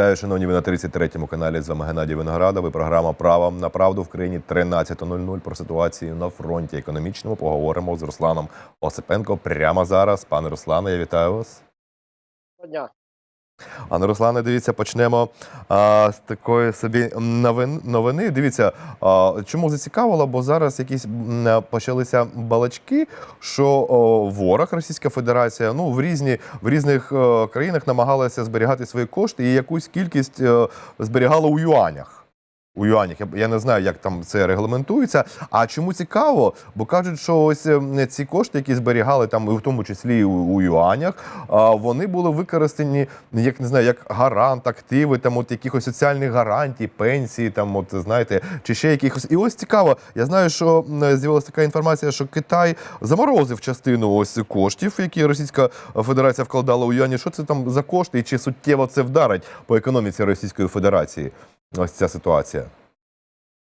Вітаю, шановні, ви на 33-му каналі. З вами Геннадій Виноградов. І програма Право на правду в країні 13.00 про ситуацію на фронті економічному. Поговоримо з Русланом Осипенко прямо зараз. Пане Руслане, я вітаю вас. Доброго дня. Пане Руслане, дивіться, почнемо а, з такої собі новин, новини. Дивіться, а, чому зацікавило, бо зараз якісь почалися балачки, що о, ворог Російська Федерація ну в різні в різних о, країнах намагалася зберігати свої кошти і якусь кількість о, зберігала у юанях. У юанях я, не знаю, як там це регламентується. А чому цікаво? Бо кажуть, що ось е, ці кошти, які зберігали там, і в тому числі у, у юанях, вони були використані як не знаю, як гарант, активи, там от якихось соціальних гарантій, пенсії, там, от знаєте, чи ще якихось. І ось цікаво. Я знаю, що з'явилася така інформація, що Китай заморозив частину ось коштів, які Російська Федерація вкладала у юані. Що це там за кошти, і чи суттєво це вдарить по економіці Російської Федерації? Ось ця ситуація.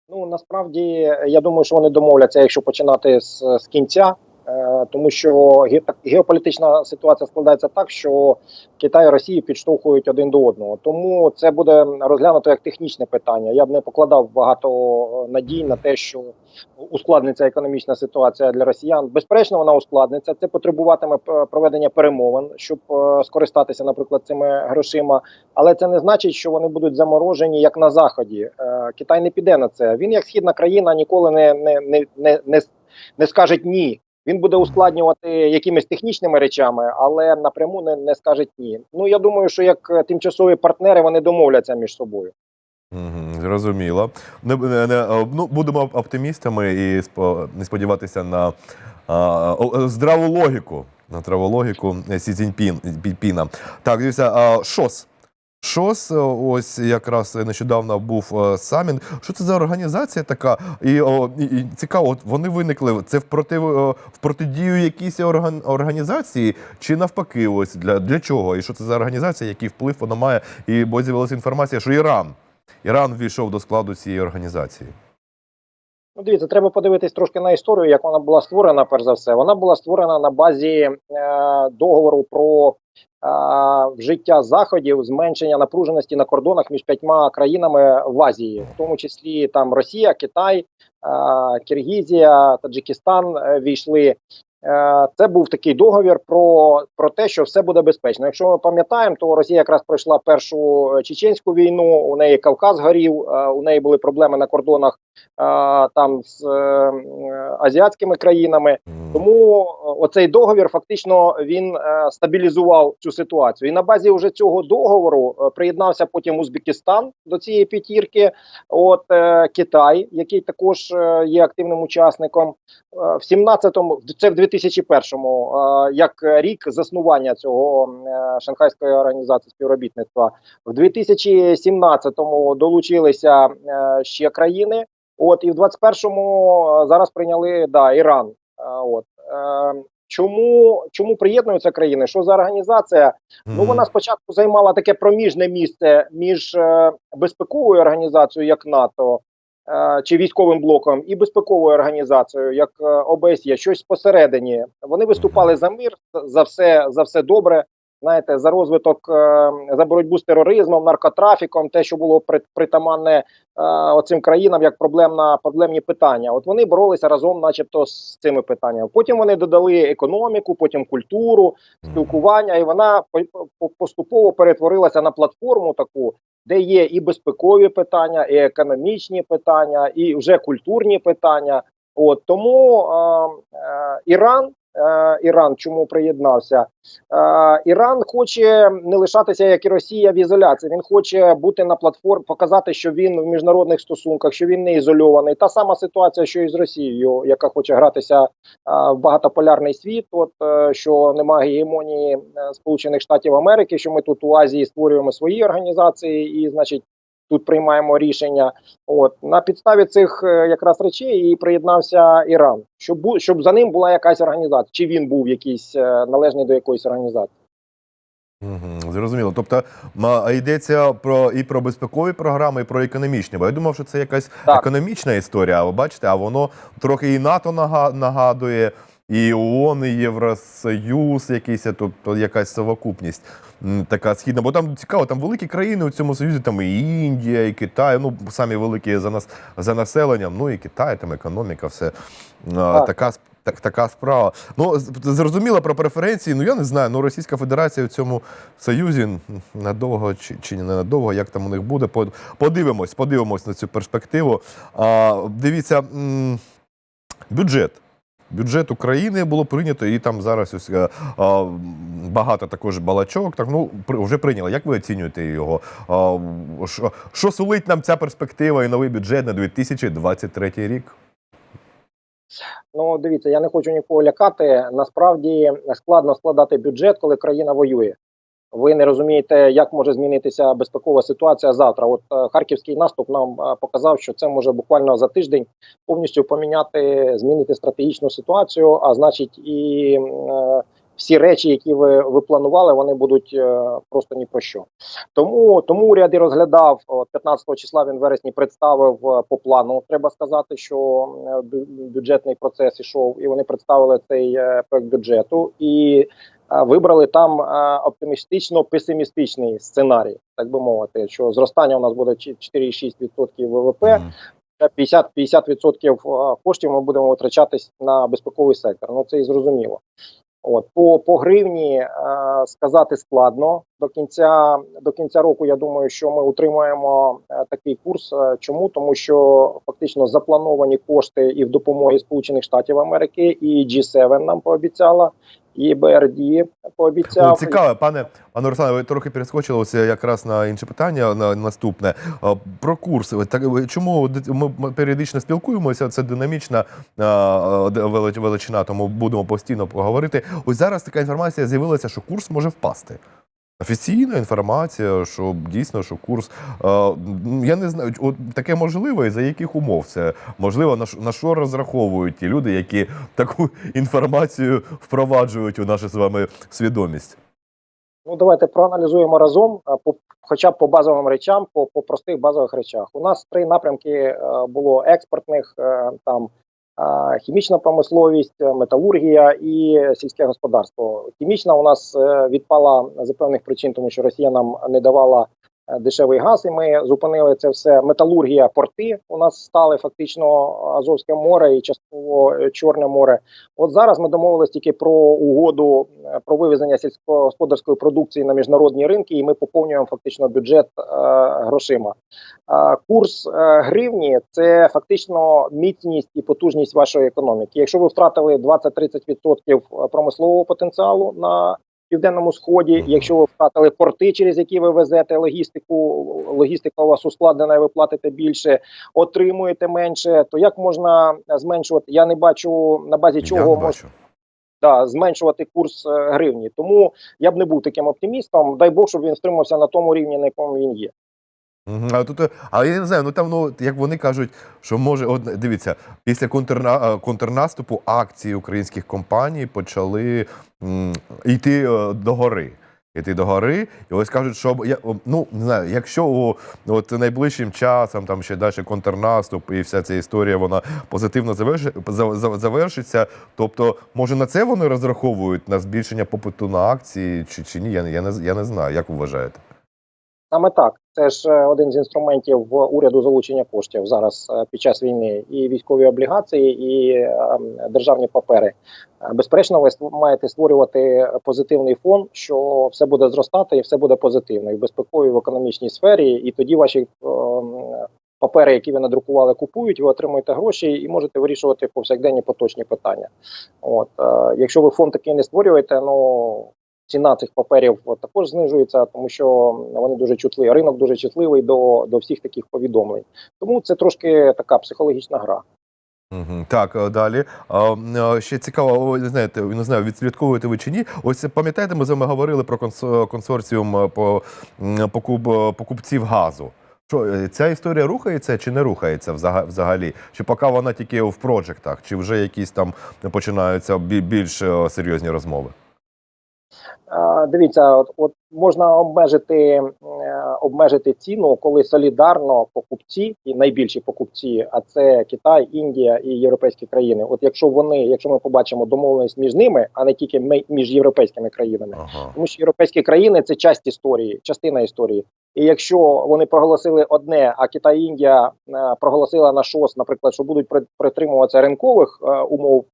Ну насправді я думаю, що вони домовляться, якщо починати з, з кінця, тому що ге- геополітична ситуація складається так, що Китай і Росія підштовхують один до одного. Тому це буде розглянуто як технічне питання. Я б не покладав багато надій на те, що ускладниться економічна ситуація для росіян. Безперечно, вона ускладниться. Це потребуватиме е, проведення перемовин, щоб е, скористатися, наприклад, цими грошима. Але це не значить, що вони будуть заморожені як на заході. Е, Китай не піде на це. Він як східна країна ніколи не, не, не, не, не скаже ні. Він буде ускладнювати якимись технічними речами, але напряму не, не скаже ні. Ну я думаю, що як е, тимчасові партнери вони домовляться між собою. Угу, зрозуміло. Не, не, не, е, ну, будемо оптимістами і не сподіватися на а, здраву логіку. На здраву логіку Сі Цзіньпін- Піна. Так, дивіться, а, ШОС. ШОС, е, ось якраз нещодавно був самін. саміт. Що це за організація така? І, о, і, цікаво, от вони виникли. Це в проти в протидію якійсь орган, організації, чи навпаки, ось для, для чого? І що це за організація, який вплив вона має? І бо з'явилася інформація, що Іран. Іран ввійшов до складу цієї організації. Ну, дивіться, треба подивитись трошки на історію, як вона була створена. Перш за все, вона була створена на базі е, договору про е, вжиття заходів, зменшення напруженості на кордонах між п'ятьма країнами в Азії, в тому числі там Росія, Китай, е, Киргізія, Таджикистан е, війшли. Е, Це був такий договір про, про те, що все буде безпечно. Якщо ми пам'ятаємо, то Росія якраз пройшла першу е, чеченську війну. У неї Кавказ горів, е, у неї були проблеми на кордонах там з е, е, азіатськими країнами. Тому е, оцей договір фактично він стабілізував цю ситуацію. І на базі вже цього договору приєднався потім Узбекистан до цієї п'ятірки. От Китай, який також є активним учасником. В 17-му, це в 2001-му, е, як рік заснування цього Шанхайської організації співробітництва. В 2017-му долучилися ще країни. От і в 21-му е, зараз прийняли да Іран. Е, От е, чому чому приєднуються країни? Що за організація? Ну вона спочатку займала таке проміжне місце між безпековою організацією, як НАТО. Чи військовим блоком і безпековою організацією, як ОБСЄ, щось посередині. Вони виступали за мир, за все за все добре. Знаєте, за розвиток е, за боротьбу з тероризмом, наркотрафіком, те, що було при- притаманне е, оцим країнам як проблемна проблемні питання. От вони боролися разом, начебто, з цими питаннями. Потім вони додали економіку, потім культуру, спілкування, і вона по- по- поступово перетворилася на платформу таку, де є і безпекові питання, і економічні питання, і вже культурні питання. От тому е, е, Іран. Е, Іран чому приєднався? Е, Іран хоче не лишатися, як і Росія, в ізоляції. Він хоче бути на платформі, показати, що він в міжнародних стосунках, що він не ізольований. Та сама ситуація, що і з Росією, яка хоче гратися е, в багатополярний світ. От що немає гегемонії Сполучених Штатів Америки, що ми тут у Азії створюємо свої організації, і значить. Тут приймаємо рішення. От на підставі цих е, якраз речей і приєднався Іран, щоб щоб за ним була якась організація, чи він був якийсь е, належний до якоїсь організації. Угу, зрозуміло. Тобто ма- йдеться про і про безпекові програми, і про економічні. Бо я думав, що це якась Так. економічна історія. Ви бачите, а воно трохи і НАТО нага- нагадує. І ООН, і Євросоюз, якийсь, тобто якась совокупність така східна. Бо там цікаво, там великі країни у цьому союзі, там і Індія, і Китай, ну самі великі за нас за населенням. Ну і Китай, там економіка, все Так. така так, така справа. Ну зрозуміло про преференції. Ну я не знаю. Ну Російська Федерація в цьому союзі надовго чи, чи не надовго, як там у них буде. Подивимось, подивимось на цю перспективу. А, дивіться, бюджет. Бюджет України було прийнято, і там зараз ось, а, а, багато також балачок. Так ну при- вже прийняли. Як ви оцінюєте його? А, що, що сулить нам ця перспектива і новий бюджет на 2023 рік? Ну, дивіться, я не хочу нікого лякати. Насправді складно складати бюджет, коли країна воює. Ви не розумієте, як може змінитися безпекова ситуація завтра. От е, харківський наступ нам е, показав, що це може буквально за тиждень повністю поміняти, змінити стратегічну ситуацію. А значить, і е, всі речі, які ви, ви планували, вони будуть просто ні про що. Тому тому уряд і розглядав от 15 числа. Він вересні представив по плану. Треба сказати, що бюджетний процес ішов, і вони представили цей проект бюджету і вибрали там е, оптимістично-песимістичний сценарій, так би мовити, що зростання у нас буде чи- 4,6% ВВП. Мгм. 50, 50% е, коштів ми будемо витрачатись на безпековий сектор. Ну це і зрозуміло. От по, по гривні е, сказати складно до кінця до кінця року. Я думаю, що ми утримуємо е, такий курс. Е, Чому тому, що фактично заплановані кошти і в допомогі Сполучених Штатів Америки, і G7 нам пообіцяла, і BRD пообіцяв. Цікаве, пане пане Руслане, ви трохи перескочили ось якраз на інше питання. На наступне про курси. Ви Так чому ми періодично спілкуємося? Це динамічна величина, тому будемо постійно поговорити. Ось зараз така інформація з'явилася, що курс може впасти. Офіційна інформація, що дійсно, що курс е, я не знаю, от таке можливо, і за яких умов це можливо, на що, на що розраховують ті люди, які таку інформацію впроваджують у нашу з вами свідомість. Ну, давайте проаналізуємо разом, по, хоча б по базовим речам, по, по простих базових речах. У нас три напрямки е, було експортних, е, там е, хімічна промисловість, металургія і сільське господарство. Хімічна у нас е, відпала за певних причин, тому що Росія нам не давала дешевий газ, і ми зупинили це все. Металургія, порти у нас стали фактично Азовське море і частково е, Чорне море. От зараз ми домовились тільки про угоду е, про вивезення сільськогосподарської продукції на міжнародні ринки, і ми поповнюємо фактично бюджет е, грошима. Е, курс е, гривні це фактично міцність і потужність вашої економіки. Якщо ви втратили 20-30% промислового потенціалу на південному сході, якщо ви втратили порти, через які ви везете логістику, логістика у вас ускладнена, і ви платите більше, отримуєте менше, то як можна зменшувати? Я не бачу на базі чого можна да, зменшувати курс е, гривні. Тому я б не був таким оптимістом. Дай Бог, щоб він стримався на тому рівні, на якому він є. А тут, е, але я не знаю, ну там, ну як вони кажуть, що може, от дивіться, після контрна, е, контрнаступу акції українських компаній почали м, йти е, до гори, і ось кажуть, що ну не знаю, якщо о, от найближчим часом там ще далі контрнаступ і вся ця історія вона позитивно заверши, за- за- завершиться. Тобто, може на це вони розраховують на збільшення попиту на акції чи, чи ні? Я, я не я не знаю. Як вважаєте? Саме так, це ж е, один з інструментів уряду залучення коштів зараз е, під час війни. І військові облігації, і е, державні папери. Е, Безперечно, ви маєте створювати позитивний фон, що все буде зростати і все буде позитивно і в безпековій в економічній сфері. І тоді ваші е, папери, які ви надрукували, купують, ви отримуєте гроші і можете вирішувати повсякденні поточні питання. От е, якщо ви фонд такий не створюєте, ну ціна цих паперів також знижується, тому що вони дуже чутливі. Ринок дуже чутливий до, до всіх таких повідомлень. Тому це трошки така психологічна гра. Так, е, далі. Е, Ще цікаво, не знаєте, не знаю, відслідковуєте ви чи ні. Ось пам'ятаєте, ми з вами говорили про консорціум е, по покуп, покупців газу. Що ця історія рухається чи не рухається взагалі? Чи поки вона тільки в проджектах, чи вже якісь там починаються більш серйозні розмови? Дивіться, от, от можна обмежити, е, обмежити ціну, коли солідарно покупці і найбільші покупці, а це Китай, Індія і європейські країни. От якщо вони, якщо ми побачимо домовленість між ними, а не тільки ми- між європейськими країнами, Ага. тому що європейські країни це часть історії, частина історії. І якщо вони проголосили одне, а Китай і Індія е, проголосила на ШОС, наприклад, що будуть притримуватися ринкових е, умов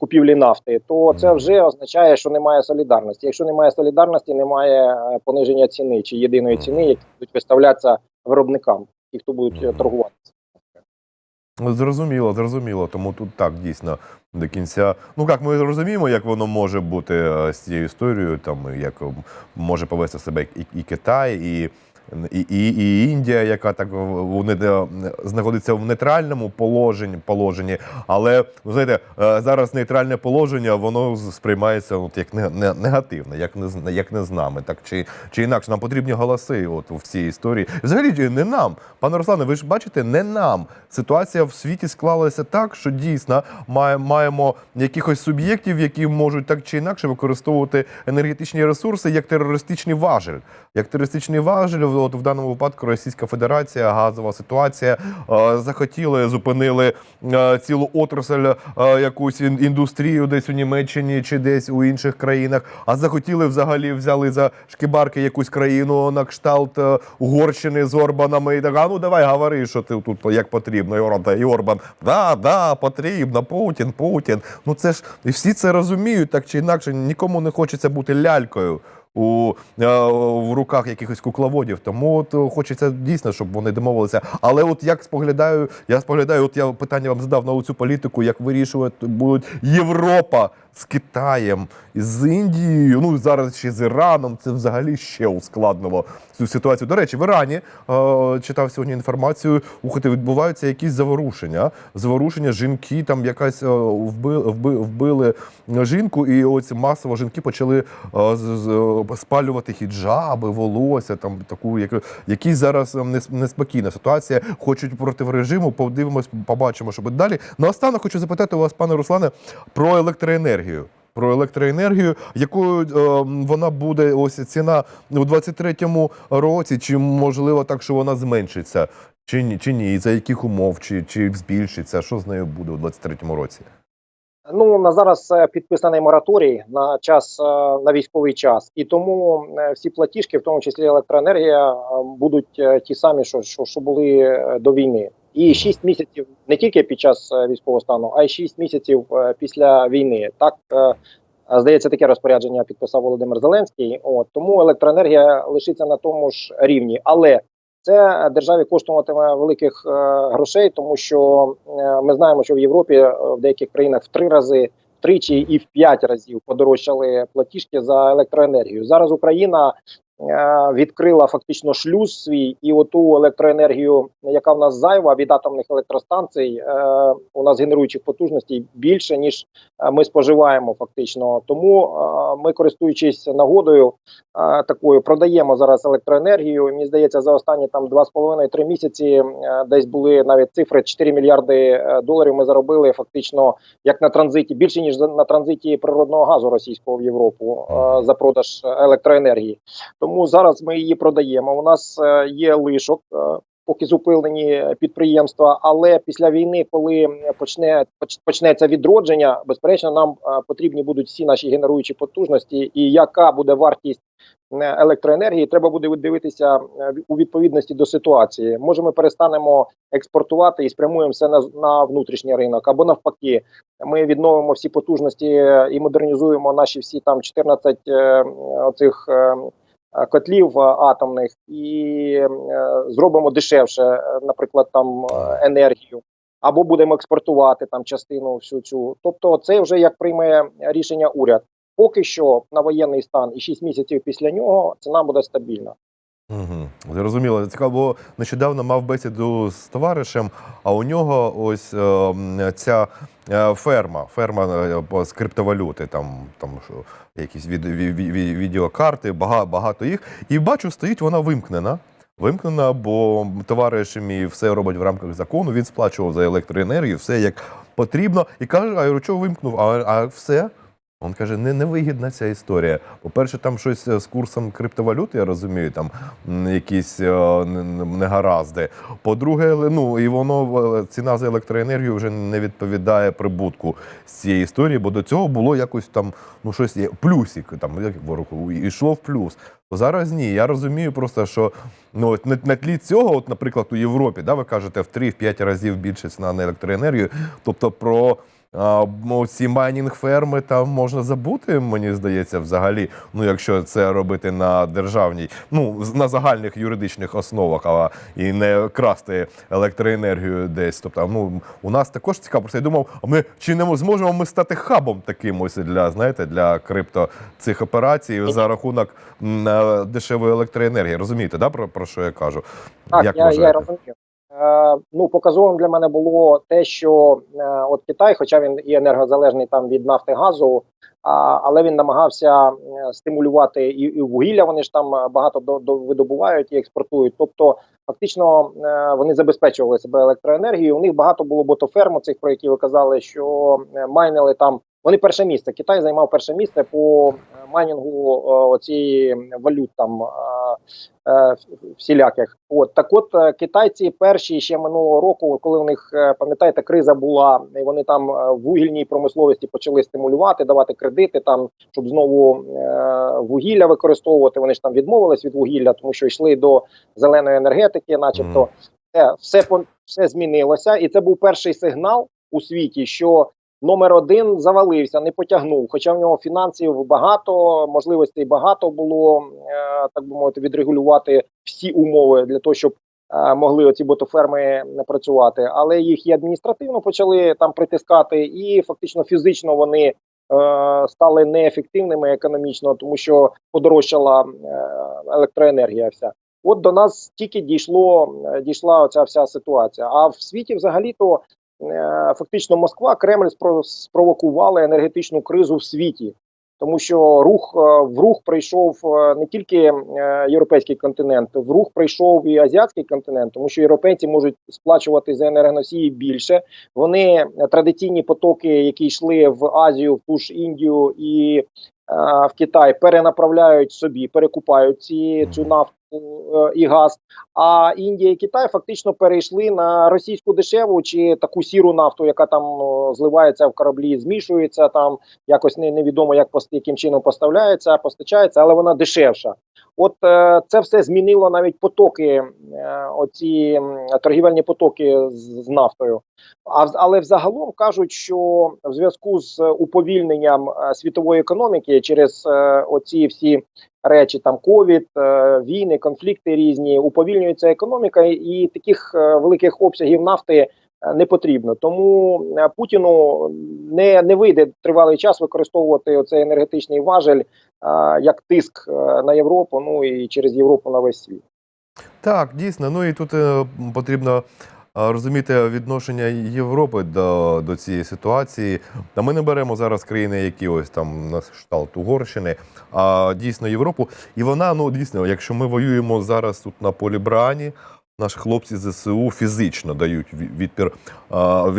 купівлі нафти, то це вже означає, що немає солідарності. Якщо немає солідарності, немає е, пониження ціни чи єдиної ціни, які будуть виставлятися виробникам, ті, хто будуть е, торгувати. Ну, Зрозуміло, зрозуміло. Тому тут так дійсно до кінця. Ну як ми розуміємо, як воно може бути е, з цією історією, там як може повести себе і, і Китай, і, і, і, і Індія, яка так вони знаходиться в нейтральному положенні, положенні. Але ви знаєте, е, зараз нейтральне положення воно сприймається от як не, не, негативне, як не як не з нами, так чи, чи інакше. Нам потрібні голоси. От в цій історії. Взагалі не нам, пане Руслане. Ви ж бачите, не нам. Ситуація в світі склалася так, що дійсно має, маємо якихось суб'єктів, які можуть так чи інакше використовувати енергетичні ресурси як терористичний важель. Як терористичний важель, от в даному випадку Російська Федерація, газова ситуація е, захотіли, зупинили е, цілу отрасль, е, якусь ін- індустрію десь у Німеччині чи десь у інших країнах. А захотіли взагалі взяли за шкібарки якусь країну на кшталт Угорщини з Орбанами і так, а ну давай говори, що ти тут як потрібно. І Орбан, і Орбан, да, да, потрібно, Путін, Путін. Ну це ж і всі це розуміють, так чи інакше, нікому не хочеться бути лялькою. У е, в руках якихось кукловодів, тому от е, хочеться дійсно, щоб вони домовилися. Але от як споглядаю, я споглядаю, от я питання вам задав на цю політику, як вирішувати будуть Європа з Китаєм, з Індією, ну зараз ще з Іраном. Це взагалі ще ускладнило цю ситуацію. До речі, в Ірані е, читав сьогодні інформацію. Ухати відбуваються якісь заворушення. Заворушення жінки, там якась е, вбили, вби, вбили жінку, і ось масово жінки почали е, з, з- спалювати хіджаби, волосся, там таку, як, якісь зараз е, неспокійна ситуація. Хочуть проти режиму. Подивимось, побачимо, що буде далі. Наостанок хочу запитати у вас, пане Руслане, про електроенергію. Про електроенергію, якою е, вона буде ось ціна у 23-му році, чи можливо так, що вона зменшиться, чи ні, чи ні, за яких умов, чи, чи збільшиться, що з нею буде у 23-му році? Ну на зараз е, підписаний мораторій на час е, на військовий час, і тому е, всі платіжки, в тому числі електроенергія, будуть ті самі, що, що, що були до війни. І 6 місяців не тільки під час е, військового стану, а й 6 місяців е, після війни. Так е, здається, таке розпорядження підписав Володимир Зеленський. От тому електроенергія лишиться на тому ж рівні, але це державі коштуватиме великих грошей, тому що ми знаємо, що в Європі в деяких країнах в три рази, втричі і в п'ять разів подорожчали платіжки за електроенергію. Зараз Україна відкрила фактично шлюз свій, і оту електроенергію, яка в нас зайва від атомних електростанцій, е, у нас генеруючих потужностей більше ніж е, ми споживаємо. Фактично, тому е, ми, користуючись нагодою, е, такою продаємо зараз електроенергію. Мені здається, за останні там 2,5-3 місяці е, десь були навіть цифри 4 мільярди е, доларів. Ми заробили фактично як на транзиті більше ніж на транзиті природного газу російського в Європу е, за продаж електроенергії. Тому зараз ми її продаємо. У нас е, є лишок. е, Поки зупинені підприємства, але після війни, коли почне почнеться відродження, безперечно, нам е, потрібні будуть всі наші генеруючі потужності, і яка буде вартість електроенергії, треба буде дивитися у відповідності до ситуації. Може, ми перестанемо експортувати і спрямуємо все на, на внутрішній ринок, або навпаки, ми відновимо всі потужності і модернізуємо наші всі там 14 е, оцих. е, Котлів е, атомних і е, зробимо дешевше, е, наприклад, там е, енергію, або будемо експортувати там частину всю цю. Тобто, це вже як прийме рішення уряд. Поки що на воєнний стан і 6 місяців після нього ціна буде стабільна. Угу. Зрозуміло. Цікаво, бо нещодавно мав бесіду з товаришем, а у нього ось е, ця е, ферма, ферма е, з криптовалюти, там, там якісь від, ві- ві- ві- відеокарти, багато, багато їх. І бачу, стоїть вона вимкнена. Вимкнена, бо товариш мій все робить в рамках закону. Він сплачував за електроенергію, все як потрібно. І каже: а я чого вимкнув? А, а все. Він каже, не невигідна ця історія. По-перше, там щось е, з курсом криптовалюти, я розумію, там якісь е, негаразди. По-друге, ну і воно е, ціна за електроенергію вже не відповідає прибутку з цієї історії, бо до цього було якось там ну щось є плюсик, там як ворог йшло в плюс. Зараз ні. Я розумію просто, що ну от на, на тлі цього, от, наприклад, у Європі, да, ви кажете, в 3-5 разів більше ціна на електроенергію. Тобто про а, ці майнінг ферми там можна забути, мені здається, взагалі. Ну, якщо це робити на державній, ну на загальних юридичних основах, а і не красти електроенергію десь. Тобто, ну у нас також цікаво. Просто я думав, а ми чи не зможемо ми стати хабом таким ось для знаєте для крипто цих операцій за рахунок е, дешевої електроенергії. Розумієте, да, про, про що я кажу? Так, Як я, я розумію. Е, ну, показовим для мене було те, що е, от Китай, хоча він і енергозалежний там від нафти газу, але він намагався е, стимулювати і, і вугілля. Вони ж там багато до, до видобувають і експортують. Тобто, фактично, вони забезпечували себе електроенергією. У них багато було ботоферм, цих про які ви казали, що майнили там. Вони перше місце. Китай займав перше місце по е, майнінгу е, оцієї валют там. е, всіляких. От так, от китайці перші ще минулого року, коли у них пам'ятаєте, криза була, і вони там в вугільній промисловості почали стимулювати, давати кредити там, щоб знову вугілля використовувати. Вони ж там відмовились від вугілля, тому що йшли до зеленої енергетики, начебто, все, все все змінилося, і це був перший сигнал у світі, що номер один завалився, не потягнув. Хоча в нього фінансів багато, можливостей багато було, е, так би мовити, відрегулювати всі умови для того, щоб е, могли оці ботоферми працювати. Але їх і адміністративно почали там притискати, і фактично фізично вони. е, Стали неефективними економічно, тому що подорожчала електроенергія. Вся от до нас тільки дійшло дійшла оця вся ситуація. А в світі, взагалі, то фактично Москва, Кремль спро- спровокували енергетичну кризу в світі, тому що рух е, в рух прийшов е, не тільки е, європейський континент, в рух прийшов і азіатський континент, тому що європейці можуть сплачувати за енергоносії більше. Вони е, традиційні потоки, які йшли в Азію, в ту ж Індію і е, в Китай, перенаправляють собі, перекупають ці цю нафту е, і газ. А Індія і Китай фактично перейшли на російську дешеву чи таку сіру нафту, яка там зливається в кораблі, змішується там, якось не, невідомо, як яким чином поставляється, постачається, але вона дешевша. От е, це все змінило навіть потоки, е, оці торгівельні потоки з, нафтою. А але взагалом кажуть, що в зв'язку з уповільненням е, світової економіки через оці всі речі, там ковід, війни, конфлікти різні, уповільнюється економіка, і- таких великих обсягів нафти не потрібно. Тому е, Путіну не, не вийде тривалий час використовувати оцей енергетичний важель е, як тиск е, на Європу, ну і через Європу на весь світ. Так, дійсно. Ну і тут потрібно розуміти відношення Європи до, до цієї ситуації. Та ми не беремо зараз країни, які ось там на кшталт Угорщини, а дійсно Європу. І вона, ну дійсно, якщо ми воюємо зараз тут на полі Брані. Наші хлопці ЗСУ фізично дають відпір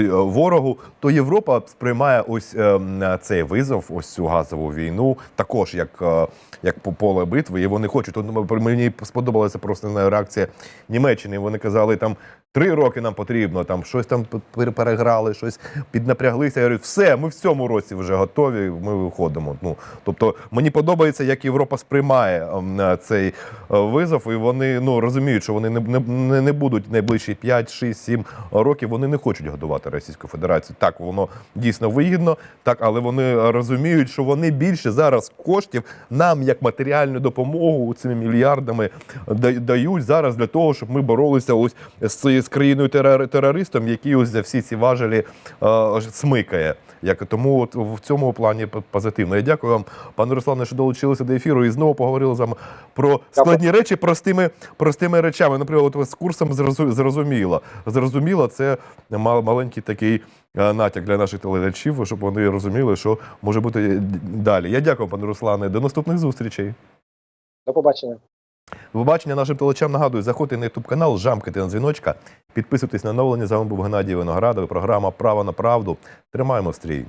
ворогу, то Європа сприймає ось е, цей визов, ось цю газову війну, також як, е, як по- поле битви. І вони хочуть. Тут мені сподобалася просто реакція Німеччини. Вони казали, там три роки нам потрібно, там щось там пер- переграли, щось піднапряглися. Я говорю, все, ми в цьому році вже готові. Ми виходимо. Ну тобто мені подобається, як Європа сприймає ем, е, цей е, визов, і вони ну розуміють, що вони не, не- не будуть найближчі 5, 6, 7 років. Вони не хочуть годувати Російську Федерацію. Так, воно дійсно вигідно, так, але вони розуміють, що вони більше зараз коштів нам як матеріальну допомогу цими мільярдами дають зараз для того, щоб ми боролися ось з, цією- з країною терористом, який ось за всі ці важелі е, смикає. Як тому, от в цьому плані позитивно. Я дякую вам, пане Руслане, що долучилися до ефіру і знову поговорили з вами про складні речі простими, простими речами. Наприклад, от з курсом зрозуміло. Зрозуміло, це маленький такий е, натяк для наших телеглядачів, щоб вони розуміли, що може бути далі. Я дякую, пане Руслане. До наступних зустрічей. До побачення. До побачення нашим телечам нагадую, заходьте на ютуб канал, жамкайте на дзвіночка, підписуйтесь на оновлення. З вами був Геннадій Виноградов. Програма Право на правду. Тримаємо стрій.